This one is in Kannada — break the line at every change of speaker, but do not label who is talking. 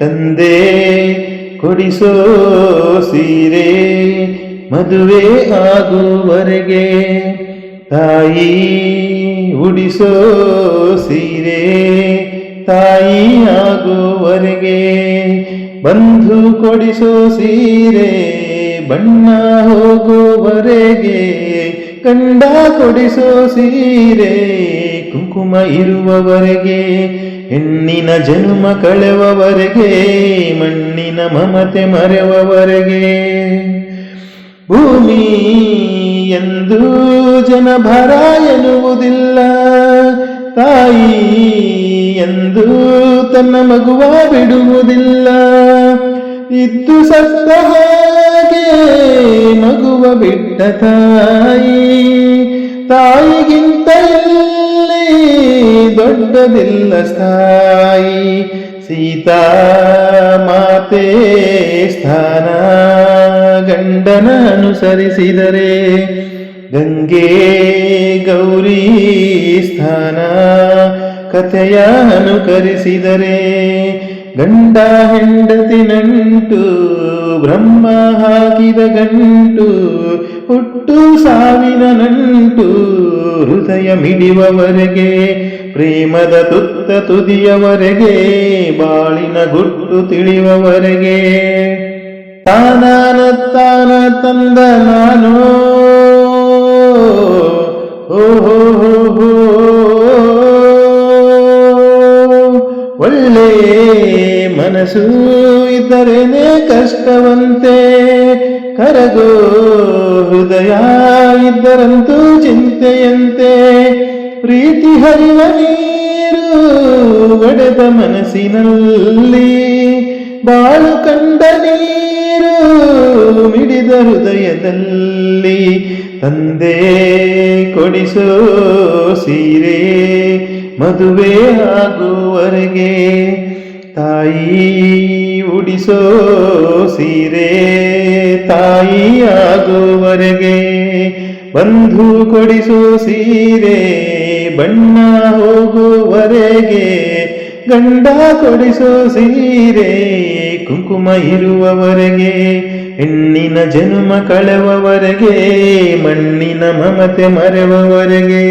ತಂದೆ, ಕೊಡಿಸೋ ಸೀರೆ ಮದುವೆ ಆಗುವರೆಗೆ ತಾಯಿ, ಉಡಿಸೋ ಸೀರೆ ತಾಯಿ ಆಗುವರೆಗೆ ಬಂಧು, ಕೊಡಿಸೋ ಸೀರೆ ಬಣ್ಣ ಹೋಗುವರೆಗೆ ಕಂಡ ಕೊಡಿಸೋ ಸೀರೆ ಕುಂಕುಮ ಇರುವವರೆಗೆ, ಹೆಣ್ಣಿನ ಜನ್ಮ ಕಳೆವವರೆಗೆ, ಮಣ್ಣಿನ ಮಮತೆ ಮರೆವವರೆಗೆ. ಭೂಮಿ ಎಂದು ಜನಭರ ಎನ್ನುವುದಿಲ್ಲ, ತಾಯಿ ಎಂದು ತನ್ನ ಮಗುವ ಬಿಡುವುದಿಲ್ಲ. ಇದ್ದು ಸತ್ತ ಹಾಗೆ ಮಗುವ ಬಿಟ್ಟ ತಾಯಿ, ತಾಯಿಗಿಂತ ದೊಡ್ಡದಿಲ್ಲ ಸ್ಥಾಯಿ ಸೀತಾ ಮಾತೆ ಸ್ಥಾನ ಗಂಡನ ಅನುಸರಿಸಿದರೆ ಗಂಗೆ ಗೌರಿ ಸ್ಥಾನ ಕಥೆಯ ಅನುಕರಿಸಿದರೆ ಗಂಡ ಹೆಂಡತಿ ನಂಟು, ಬ್ರಹ್ಮ ಹಾಕಿದ ಗಂಟು, ಹುಟ್ಟು ಸಾವಿನ ನಂಟು, ಹೃದಯ ಮಿಡಿಯುವವರೆಗೆ ಪ್ರೇಮದ ತುತ್ತ ತುದಿಯವರೆಗೆ, ಬಾಳಿನ ಗುಟ್ಟು ತಿಳಿಯುವವರೆಗೆ ತಾನಾನ ತಾನ ತಂದ ನಾನು, ಓಹೋ, ಹೋ ಹೋ. ಮನಸ್ಸು ಇದ್ದರೇನೆ ಕಷ್ಟವಂತೆ, ಕರಗೋ ಹೃದಯ ಇದ್ದರಂತೂ ಚಿಂತೆಯಂತೆ. ಪ್ರೀತಿ ಹರಿವ ನೀರು ಒಡೆದ ಮನಸ್ಸಿನಲ್ಲಿ, ಬಾಳು ಕಂಡ ನೀರು ಮಿಡಿದ ಹೃದಯದಲ್ಲಿ, ತಂದೆ ಕೊಡಿಸೋ ಸೀರೆ ಮದುವೆ ಆಗುವರೆಗೆ ತಾಯಿ ಉಡಿಸೋ ಸೀರೆ ತಾಯಿ ಆಗುವರೆಗೆ ಬಂಧು ಕೊಡಿಸೋ ಸೀರೆ ಬಣ್ಣ ಹೋಗುವರೆಗೆ ಗಂಡ ಕೊಡಿಸೋ ಸೀರೆ ಕುಂಕುಮ ಇರುವವರೆಗೆ ಹೆಣ್ಣಿನ ಜನ್ಮ ಕಳೆವವರೆಗೆ ಮಣ್ಣಿನ ಮಮತೆ ಮರೆವವರೆಗೆ